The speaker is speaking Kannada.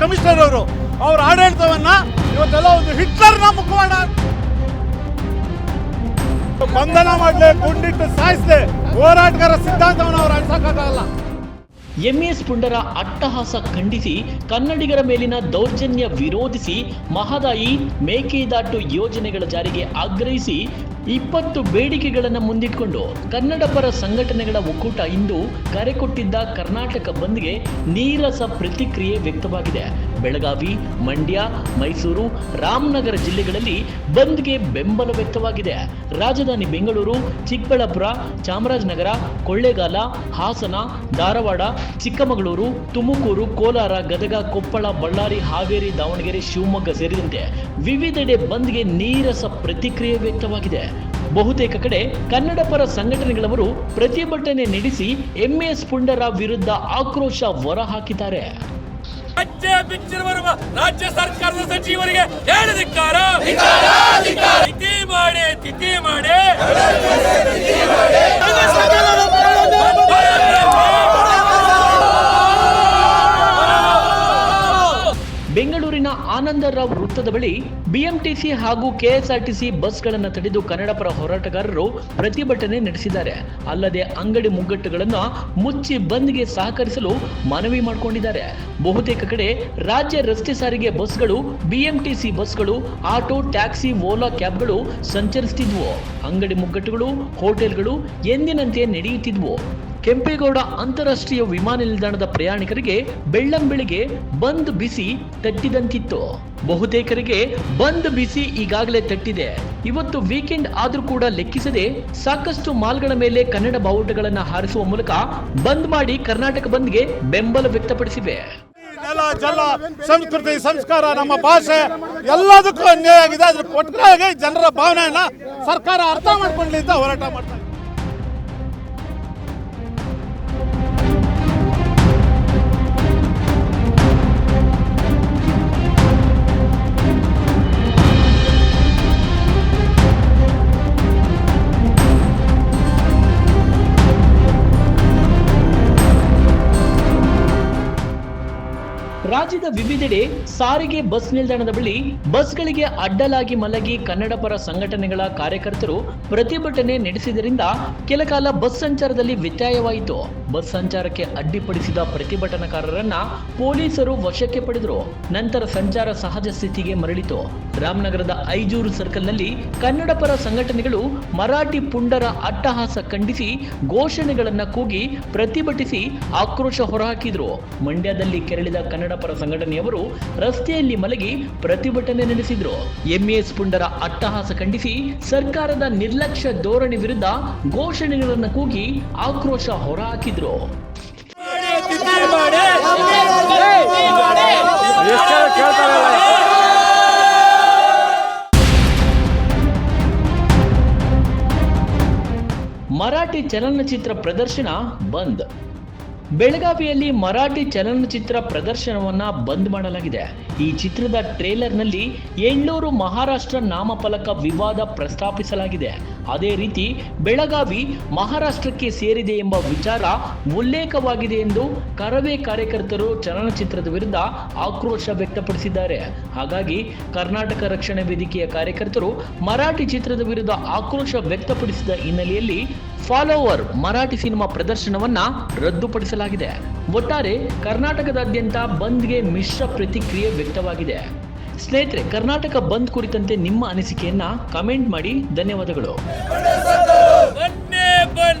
ಕಮಿಷನರ್ ಅವರು ಅವ್ರ ಆಡಳಿತವನ್ನ ಇವತ್ತೆಲ್ಲ ಒಂದು ಹಿಟ್ಲರ್ನ ಮುಖವಾಡ. ಬಂಧನ ಮಾಡಲೆ, ಗುಂಡಿಟ್ಟು ಸಾಯಿಸಿದೆ ಹೋರಾಟಗಾರ ಸಿದ್ಧಾಂತವನ್ನು ಅವರು ಅಳಿಸಕ್ಕಾಗಲ್ಲ ಎಂಎಸ್ ಪುಂಡರ ಅಟ್ಟಹಾಸ ಖಂಡಿಸಿ, ಕನ್ನಡಿಗರ ಮೇಲಿನ ದೌರ್ಜನ್ಯ ವಿರೋಧಿಸಿ, ಮಹದಾಯಿ ಮೇಕೆದಾಟು ಯೋಜನೆಗಳ ಜಾರಿಗೆ ಆಗ್ರಹಿಸಿ ಇಪ್ಪತ್ತು ಬೇಡಿಕೆಗಳನ್ನು ಮುಂದಿಟ್ಕೊಂಡು ಕನ್ನಡ ಪರ ಸಂಘಟನೆಗಳ ಒಕ್ಕೂಟ ಇಂದು ಕರೆ ಕೊಟ್ಟಿದ್ದ ಕರ್ನಾಟಕ ಬಂದ್ಗೆ ನೀರಸ ಪ್ರತಿಕ್ರಿಯೆ ವ್ಯಕ್ತವಾಗಿದೆ. ಬೆಳಗಾವಿ, ಮಂಡ್ಯ, ಮೈಸೂರು, ರಾಮನಗರ ಜಿಲ್ಲೆಗಳಲ್ಲಿ ಬಂದ್ಗೆ ಬೆಂಬಲ ವ್ಯಕ್ತವಾಗಿದೆ. ರಾಜಧಾನಿ ಬೆಂಗಳೂರು, ಚಿಕ್ಕಬಳ್ಳಾಪುರ, ಚಾಮರಾಜನಗರ, ಕೊಳ್ಳೇಗಾಲ, ಹಾಸನ, ಧಾರವಾಡ, ಚಿಕ್ಕಮಗಳೂರು, ತುಮಕೂರು, ಕೋಲಾರ, ಗದಗ, ಕೊಪ್ಪಳ, ಬಳ್ಳಾರಿ, ಹಾವೇರಿ, ದಾವಣಗೆರೆ, ಶಿವಮೊಗ್ಗ ಸೇರಿದಂತೆ ವಿವಿಧೆಡೆ ಬಂದ್ಗೆ ನೀರಸ ಪ್ರತಿಕ್ರಿಯೆ ವ್ಯಕ್ತವಾಗಿದೆ. ಬಹುತೇಕ ಕಡೆ ಕನ್ನಡ ಪರ ಸಂಘಟನೆಗಳವರು ಪ್ರತಿಭಟನೆ ನಡೆಸಿ ಎಂಎಸ್ ಪುಂಡರ ವಿರುದ್ಧ ಆಕ್ರೋಶ ಹೊರಹಾಕಿದ್ದಾರೆ ರಾಜ್ಯ ಬಿಚ್ಚಿರುವ ರಾಜ್ಯ ಸರ್ಕಾರದ ಸಚಿವರಿಗೆ ಹೇಳದಿಕ್ಕಾರ ತಿಥಿ ಮಾಡಿ ತಿಥಿ ಮಾಡಿ. ಆನಂದರಾವ್ ವೃತ್ತದ ಬಳಿ ಬಿಎಂಟಿಸಿ ಹಾಗೂ ಕೆಎಸ್ಆರ್ಟಿಸಿ ಬಸ್ಗಳನ್ನು ತಡೆದು ಕನ್ನಡಪರ ಹೋರಾಟಗಾರರು ಪ್ರತಿಭಟನೆ ನಡೆಸಿದ್ದಾರೆ. ಅಲ್ಲದೆ ಅಂಗಡಿ ಮುಗ್ಗಟ್ಟುಗಳನ್ನು ಮುಚ್ಚಿ ಬಂದ್ಗೆ ಸಹಕರಿಸಲು ಮನವಿ ಮಾಡಿಕೊಂಡಿದ್ದಾರೆ. ಬಹುತೇಕ ಕಡೆ ರಾಜ್ಯ ರಸ್ತೆ ಸಾರಿಗೆ ಬಸ್ಗಳು, ಬಿಎಂಟಿಸಿ ಬಸ್ಗಳು, ಆಟೋ, ಟ್ಯಾಕ್ಸಿ, ಓಲಾ ಕ್ಯಾಬ್ಗಳು ಸಂಚರಿಸುತ್ತಿದ್ವು. ಅಂಗಡಿ ಮುಗ್ಗಟ್ಟುಗಳು, ಹೋಟೆಲ್ಗಳು ಎಂದಿನಂತೆ ನಡೆಯುತ್ತಿದ್ವು. ಕೆಂಪೇಗೌಡ ಅಂತಾರಾಷ್ಟ್ರೀಯ ವಿಮಾನ ನಿಲ್ದಾಣದ ಪ್ರಯಾಣಿಕರಿಗೆ ಬೆಳ್ಳಂಬೆಳಿಗ್ಗೆ ಬಂದ್ ಬಿಸಿ ತಟ್ಟಿದಂತಿತ್ತು. ಬಹುತೇಕರಿಗೆ ಬಂದ್ ಬಿಸಿ ಈಗಾಗಲೇ ತಟ್ಟಿದೆ. ಇವತ್ತು ವೀಕೆಂಡ್ ಆದ್ರೂ ಕೂಡ ಲೆಕ್ಕಿಸದೆ ಸಾಕಷ್ಟು ಮಾಲ್ಗಳ ಮೇಲೆ ಕನ್ನಡ ಬಾವುಟಗಳನ್ನು ಹಾರಿಸುವ ಮೂಲಕ ಬಂದ್ ಮಾಡಿ ಕರ್ನಾಟಕ ಬಂದ್ಗೆ ಬೆಂಬಲ ವ್ಯಕ್ತಪಡಿಸಿವೆ. ನೆಲ ಜಲ, ಸಂಸ್ಕೃತಿ, ಸಂಸ್ಕಾರ, ನಮ್ಮ ಭಾಷೆ ಎಲ್ಲದಕ್ಕೂ ಅನ್ಯಾಯ ಆಗಿದೆ. ಅದ್ರ ಕೊಟ್ಟರೆ ಜನರ ಭಾವನೆಯನ್ನ ಸರ್ಕಾರ ಅರ್ಥ ಮಾಡ್ಕೊಳ್ಳಿ ಅಂತ ಹೋರಾಟ ಮಾಡ್ತಾ ರಾಜ್ಯದ ವಿವಿಧೆಡೆ ಸಾರಿಗೆ ಬಸ್ ನಿಲ್ದಾಣದ ಬಳಿ ಬಸ್ಗಳಿಗೆ ಅಡ್ಡಲಾಗಿ ಮಲಗಿ ಕನ್ನಡ ಪರ ಸಂಘಟನೆಗಳ ಕಾರ್ಯಕರ್ತರು ಪ್ರತಿಭಟನೆ ನಡೆಸಿದರಿಂದ ಕೆಲಕಾಲ ಬಸ್ ಸಂಚಾರದಲ್ಲಿ ವ್ಯತ್ಯಯವಾಯಿತು. ಬಸ್ ಸಂಚಾರಕ್ಕೆ ಅಡ್ಡಿಪಡಿಸಿದ ಪ್ರತಿಭಟನಾಕಾರರನ್ನ ಪೊಲೀಸರು ವಶಕ್ಕೆ ಪಡೆದರು. ನಂತರ ಸಂಚಾರ ಸಹಜ ಸ್ಥಿತಿಗೆ ಮರಳಿತು. ರಾಮನಗರದ ಐಜೂರು ಸರ್ಕಲ್ನಲ್ಲಿ ಕನ್ನಡ ಪರ ಸಂಘಟನೆಗಳು ಮರಾಠಿ ಪುಂಡರ ಅಟ್ಟಹಾಸ ಖಂಡಿಸಿ ಘೋಷಣೆಗಳನ್ನ ಕೂಗಿ ಪ್ರತಿಭಟಿಸಿ ಆಕ್ರೋಶ ಹೊರಹಾಕಿದ್ರು. ಮಂಡ್ಯದಲ್ಲಿ ಕೆರಳಿದ ಕನ್ನಡ ಪರ ಸಂಘಟನೆಯವರು ರಸ್ತೆಯಲ್ಲಿ ಮಲಗಿ ಪ್ರತಿಭಟನೆ ನಡೆಸಿದ್ರು. ಎಂಎಸ್ ಪುಂಡರ ಅಟ್ಟಹಾಸ ಖಂಡಿಸಿ ಸರ್ಕಾರದ ನಿರ್ಲಕ್ಷ್ಯ ಧೋರಣೆ ವಿರುದ್ಧ ಘೋಷಣೆಗಳನ್ನು ಕೂಗಿ ಆಕ್ರೋಶ ಹೊರಹಾಕಿದ್ರು. ಮರಾಠಿ ಚಲನಚಿತ್ರ ಪ್ರದರ್ಶನ ಬಂದ್. ಬೆಳಗಾವಿಯಲ್ಲಿ ಮರಾಠಿ ಚಲನಚಿತ್ರ ಪ್ರದರ್ಶನವನ್ನ ಬಂದ್ ಮಾಡಲಾಗಿದೆ. ಈ ಚಿತ್ರದ ಟ್ರೇಲರ್ನಲ್ಲಿ ಎಳ್ಳೂರು ಮಹಾರಾಷ್ಟ್ರ ನಾಮಫಲಕ ವಿವಾದ ಪ್ರಸ್ತಾಪಿಸಲಾಗಿದೆ. ಅದೇ ರೀತಿ ಬೆಳಗಾವಿ ಮಹಾರಾಷ್ಟ್ರಕ್ಕೆ ಸೇರಿದೆ ಎಂಬ ವಿಚಾರ ಉಲ್ಲೇಖವಾಗಿದೆ ಎಂದು ಕರವೇ ಕಾರ್ಯಕರ್ತರು ಚಲನಚಿತ್ರದ ವಿರುದ್ಧ ಆಕ್ರೋಶ ವ್ಯಕ್ತಪಡಿಸಿದ್ದಾರೆ. ಹಾಗಾಗಿ ಕರ್ನಾಟಕ ರಕ್ಷಣಾ ವೇದಿಕೆಯ ಕಾರ್ಯಕರ್ತರು ಮರಾಠಿ ಚಿತ್ರದ ವಿರುದ್ಧ ಆಕ್ರೋಶ ವ್ಯಕ್ತಪಡಿಸಿದ ಹಿನ್ನೆಲೆಯಲ್ಲಿ ಫಾಲೋವರ್ ಮರಾಠಿ ಸಿನಿಮಾ ಪ್ರದರ್ಶನವನ್ನ ರದ್ದುಪಡಿಸಲಾಗಿದೆ. ಒಟ್ಟಾರೆ ಕರ್ನಾಟಕದಾದ್ಯಂತ ಬಂದ್ಗೆ ಮಿಶ್ರ ಪ್ರತಿಕ್ರಿಯೆ ವ್ಯಕ್ತವಾಗಿದೆ. ಸ್ನೇಹಿತರೆ, ಕರ್ನಾಟಕ ಬಂದ್ ಕುರಿತಂತೆ ನಿಮ್ಮ ಅನಿಸಿಕೆಯನ್ನ ಕಮೆಂಟ್ ಮಾಡಿ. ಧನ್ಯವಾದಗಳು. ಬನ್ನಿ ಬನ್ನಿ.